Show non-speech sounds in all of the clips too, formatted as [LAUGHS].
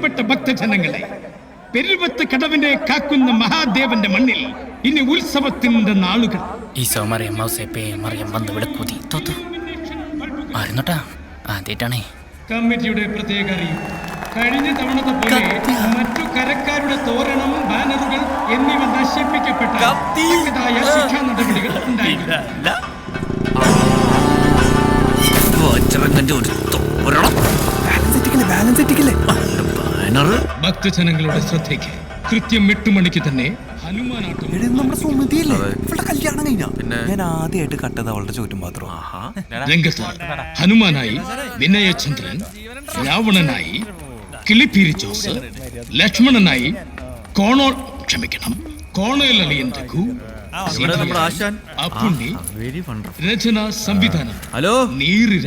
പ്രിയപ്പെട്ട ഭക്തജനങ്ങളെ പെരുവത്ത് കടവിനെ കാക്കുന്ന മഹാദേവന്റെ മണ്ണിൽ ഇനി ഉത്സവത്തിന്റെ നാളുകൾ. ഈശോ മറിയം മൗസേപ്പേ മറിയം വന്ന് വിളക്കൂതി. തോത്തു ആയിരുന്നോട്ടാ? ആദ്യമായിട്ടാണേ. കമ്മിറ്റിയുടെ പ്രത്യേക അറിയിപ്പ്. കഴിഞ്ഞ തവണത്തെ പോലെ മറ്റു കരക്കാരുടെ തോരണം ബാനറുകൾ എന്നിവ നശിപ്പിക്കപ്പെട്ട തക്കതായ ശിക്ഷാ നടപടികൾ ഉണ്ടായില്ല ഒരു ബാനറ് ഭക്തജനങ്ങളുടെ ശ്രദ്ധയ്ക്ക് കൃത്യം എട്ട് മണിക്ക് തന്നെ ഹനുമാനാട്ടം. നമ്മുടെ സുമതിയല്ലേ? ഇവളുടെ കല്യാണം കഴിഞ്ഞ? ഞാൻ ആദ്യമായിട്ട് കട്ടത് അവളുടെ ചോറ്റും പാത്രം രംഗത്ത് ഹനുമാനായി വിനയചന്ദ്രൻ രാവണനായി കിളിപ്പീരി ജോസ് ലക്ഷ്മണനായി കോണോ ക്ഷമിക്കണം കോണേൽ അളിയൻ രഘു നമ്മുടെ ആശാൻ. അപ്പുണ്ണി രചന സംവിധാനം ഹലോ നീര്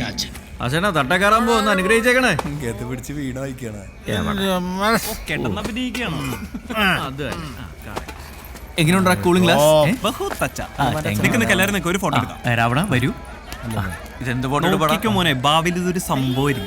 ആശാനാ തട്ടക്കാരാൻ പോകുന്ന അനുഗ്രഹിച്ചേക്കണേ. ഗത പിടിച്ച് വീണ വായിക്കാണ് അത് തന്നെ. ആ, കാണാം. എങ്ങനെയുണ്ടാ കൂളിംഗ് നിൽക്കും ഒരു ഫോട്ടോ എടുക്കാം. രാവണ വരൂ. ഇതെന്ത് ഫോട്ടോ മോനെ ഭാവിയിൽ ഇതൊരു സംഭവം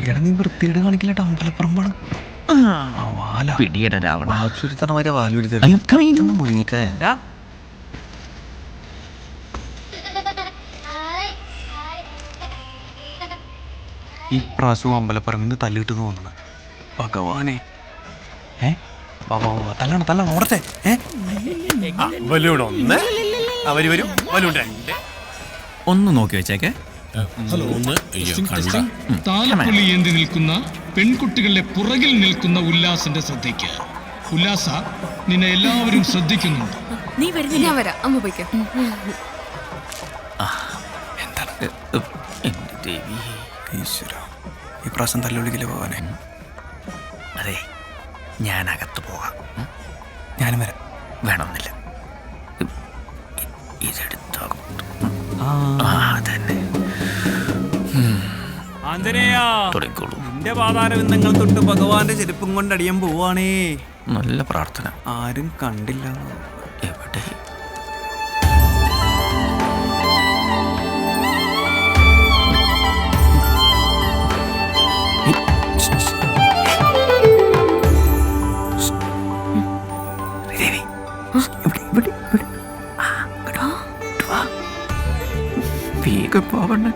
ഇവിടെ നീ വൃത്തിയുടെ കാണിക്കില്ലട്ടോ അമ്പലപ്പുറമ്പാണ് പിടിയട രാവണ. വരെ വാലുരുത്തണം ഈ പ്രാവശ്യവും അമ്പലപ്പുറം നിന്ന് തല്ലിട്ട് തോന്നുന്നു ഭഗവാനെ. ഏ? തല്ലണം തല്ലണം ഓടട്ടെ. ഏ? ഒന്ന് നോക്കി വെച്ചേക്കെ. താലപ്പൊലി ഏന്തി നിൽക്കുന്ന പെൺകുട്ടികളുടെ പുറകിൽ നിൽക്കുന്ന ഉല്ലാസിന്റെ ശ്രദ്ധയ്ക്ക്. ഉല്ലാസ നിന്നെ എല്ലാവരും ശ്രദ്ധിക്കുന്നുണ്ട്. നീ വരുന്നില്ല ഞാൻ വരാം. അമ്മ പോയിക്കോ. എന്റെ ദേവി ഈശ്വര ഈ പ്രാവശ്യം തല്ലുള്ളിക്കില്ലേ ഭഗവാനെ അതെ ഞാൻ അകത്ത് പോകാം. ഞാനും വരാം. വേണമെന്നില്ല. ഇതെടുത്തോ ആ. തുടങ്ങിക്കോളൂ നിന്റെ പാതാരവിന്ദങ്ങൾ തൊട്ട് ഭഗവാന്റെ ചെരുപ്പും കൊണ്ട് അടിയാൻ പോവാണേ നല്ല പ്രാർത്ഥന ആരും കണ്ടില്ല എവിടെ. വേഗം പോവണ്ട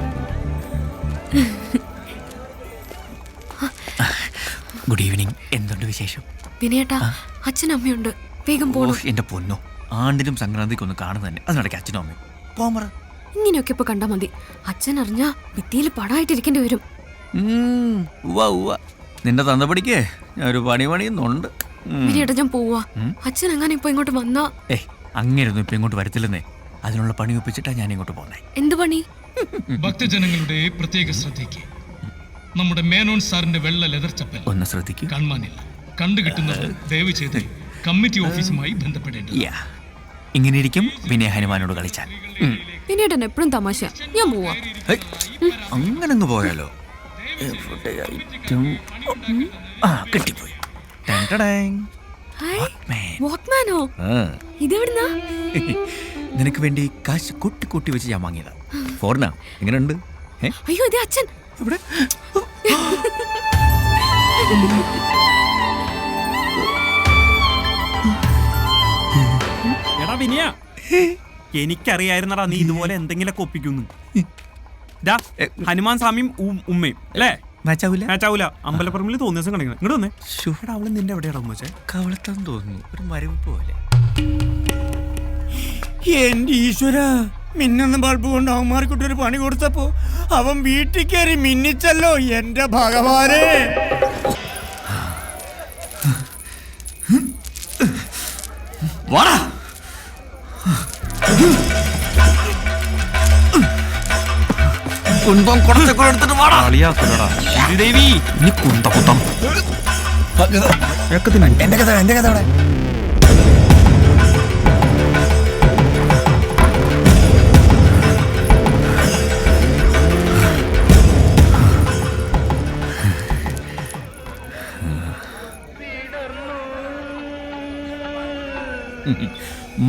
[LAUGHS] ഗുഡ് ഈവനിങ് എന്തുണ്ട് വിശേഷം? വിനയേട്ടാ അച്ഛനും അമ്മയുണ്ട്. വേഗം പോണോ. എന്റെ പൊന്നോ. ആണ്ടിനും സംക്രാന്തിക്കും ഒന്ന് കാണുന്നത് തന്നെ. അതിനിടയ്ക്ക് അച്ഛനും അമ്മയും. പോമറ ഇങ്ങനെയൊക്കെ ഇപ്പൊ കണ്ടാ മതി. അച്ഛൻ അറിഞ്ഞാ ഭിത്തിയിൽ പടമായിട്ടിരിക്കേണ്ടി വരും. നിന്റെ തന്തപ്പടിക്കേ ഞാൻ ഒരു പണി പണിയുന്നുണ്ട്. വിനയേട്ടാ ഞാൻ പോവാ. അച്ഛൻ അങ്ങനെ ഇപ്പൊ ഇങ്ങോട്ട് വന്നാ? ഏ അങ്ങനെയൊന്നും ഇപ്പൊ ഇങ്ങോട്ട് വരത്തില്ലെന്നേ. അതിനുള്ള പണി ഒപ്പിച്ചിട്ടാ ഞാൻ ഇങ്ങോട്ട് പോന്നെ. എന്ത് പണി? ഭക്തജനങ്ങളുടെ പ്രത്യേക ശ്രദ്ധയ്ക്ക്. നമ്മുടെ മേനോൻ സാറിന്റെ വെള്ള ലെതർ ചപ്പൽ. ഒന്ന് ശ്രദ്ധിക്കൂ. കാണുവാനില്ല കണ്ടു കിട്ടുന്നത് ദയവ് ചെയ്ത് കമ്മിറ്റി ഓഫീസുമായി ബന്ധപ്പെടേണ്ടത് ഇങ്ങനെ ഇരിക്കും വിനയ ഹനുമാനോട് കളിച്ചാൽ പിന്നീട് എപ്പോഴും തമാശ. ഞാൻ പോവാ. അങ്ങനെ അങ്ങ് പോയാലോ? എവിടെയായിട്ടും ആ കിട്ടിപ്പോയി. ടാൻ ടാടാങ്. ഹായ്. Walkman. വാക്മാനോ ആ. ഇതെവിടുന്നാ? നിനക്ക് വേണ്ടി കാശ് കൂട്ടി കൂട്ടി വെച്ച് ഞാൻ വാങ്ങിയതാ. ഫോറിനാ? എങ്ങനെയുണ്ട്? അയ്യോ ഇതേ അച്ഛൻ. ഇവിടെ എടാ വിനിയ എനിക്കറിയായിരുന്നടാ നീ ഇതുപോലെ എന്തെങ്കിലുമൊക്കെ ഒപ്പിക്കുന്നു. ഡാ ഹനുമാൻ സ്വാമിയും ഉമ്മയും അല്ലേ? മാച്ച് ആവില്ല മാച്ചാവൂല അമ്പലപ്പറമ്പിൽ തോന്നിയ ദിവസം കാണിക്കണം ഇങ്ങോട്ട് വന്നേ. ഷുഹട അവൾ നിന്റെ എവിടെയാണോ ഉമ്മച്ചേ? കവളത്താൻ തോന്നുന്നു. ഒരു മരവിപ്പ് പോലെ. എന്റെ ഈശ്വര. മിന്നുന്ന ബൾബ് കൊണ്ട് അവന്മാർക്കിട്ട് ഒരു പണി കൊടുത്തപ്പോ അവൻ വീട്ടിൽ കയറി മിന്നിച്ചല്ലോ എന്റെ ഭഗവാനെ വാടാ കുന്തം കുറച്ചൊക്കെ എടുത്തിട്ട് വാടാ കളിയാക്കലടാ ദേവി എന്റെ കഥ എന്റെ കഥ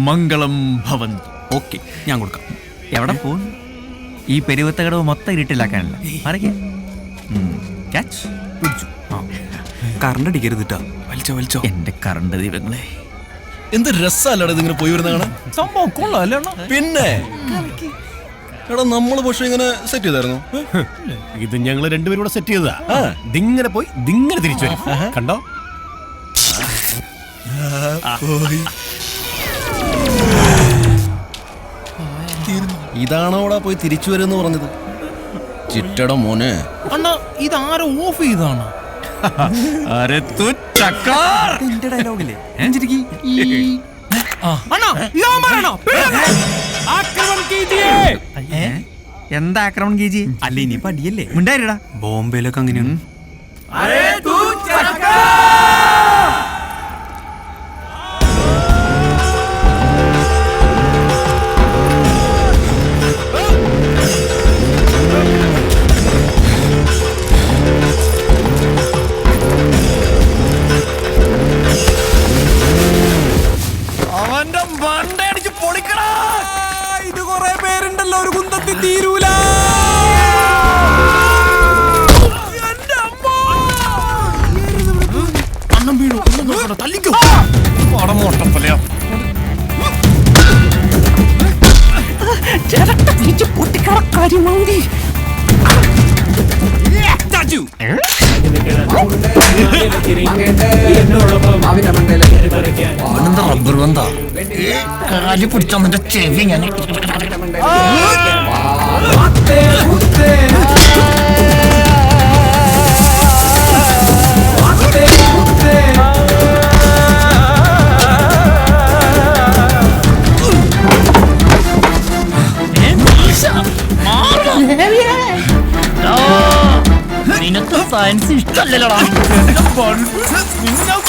മംഗളം ഭവൻ ഓക്കെ ഞാൻ കൊടുക്കാം. എവിടെ? പോകും ഈ പെരുവത്ത കടവ് മൊത്തം ഇരുട്ടിലാക്കാനല്ല. അറിയാ ക്യാച്ച് പിടിച്ചു. കറണ്ട് അടിക്കരുതിട്ടാ വലിച്ചോ വലിച്ചോ. എന്റെ കറണ്ട് ദൈവങ്ങളെ. എന്ത് രസമല്ലടാ ഇതിങ്ങനെ പോയി വരുന്ന കാണാൻ? സംഭവം കൊള്ളാം പിന്നെ? എടാ നമ്മൾ പക്ഷെ ഇങ്ങനെ സെറ്റ് ചെയ്തായിരുന്നു? ഇത് ഞങ്ങൾ രണ്ടുപേരും കൂടെ സെറ്റ് ചെയ്തതാ. ദിങ്ങനെ പോയി ദിങ്ങനെ തിരിച്ചു വരും. കണ്ടോ? ഇതാണോടാ പോയി തിരിച്ചു വരുമെന്ന് പറഞ്ഞത്? ചിറ്റട മോനെ. അണ്ണാ ഇതാരോ ഓഫ് ചെയ്താണ് ഡയലോഗില്ലേ എന്താ ആക്രമണം കീജി? അല്ല ഇനി പടിയല്ലേ മിണ്ടായിരടാ. ബോംബെയിലൊക്കെ അങ്ങനെയാണ്. അവന്റെ പൊളിക്കടാ. ഇത് കുറെ പേരുണ്ടല്ലോ ഒരു കുന്തത്തിൽ തീരൂല. അണ്ണം വീണു ഒന്നും നോക്കണ്ട തല്ലിക്കോ. പടം മോട്ടപ്പലയാ അവനെന്താ റബ്ബർ ബന്ധാ കാലി പിടിച്ചവന്റെ ചെവി ഞാൻ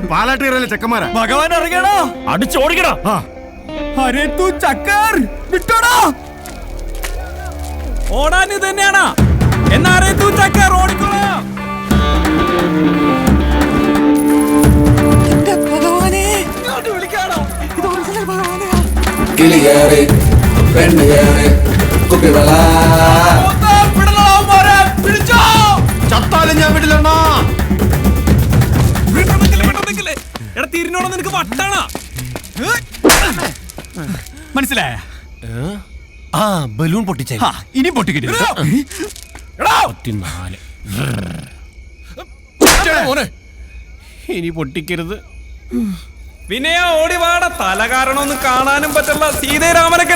പാലാട്ടുകരയിലെ ചെക്കന്മാരാ? ഭഗവാൻ ഇറങ്ങിയടാ. അടിച്ചോടിക്കടാ അരേ തൂ ചക്കർ. വിട്ടോടാ. ഓടാൻ ഇത് തന്നെയാണാ. എന്നാരേ തൂ ചക്കർ ഓടിക്കോളാം. കിളികേറി പെണ്ണുകേറി കുപ്പിവള ചത്താലും ഞാൻ വിടില്ലെന്നാ. തിരിഞ്ഞോളാം നിനക്ക് വട്ടാണ? മനസ്സിലായ? ആ ബലൂൺ പൊട്ടിച്ച. ഇനി പൊട്ടിക്കരുത്. ഇനി പൊട്ടിക്കരുത് വിനയ ഓടിവാട തല കാരണം ഒന്ന് കാണാനും പറ്റില്ല സീതരാമനൊക്കെ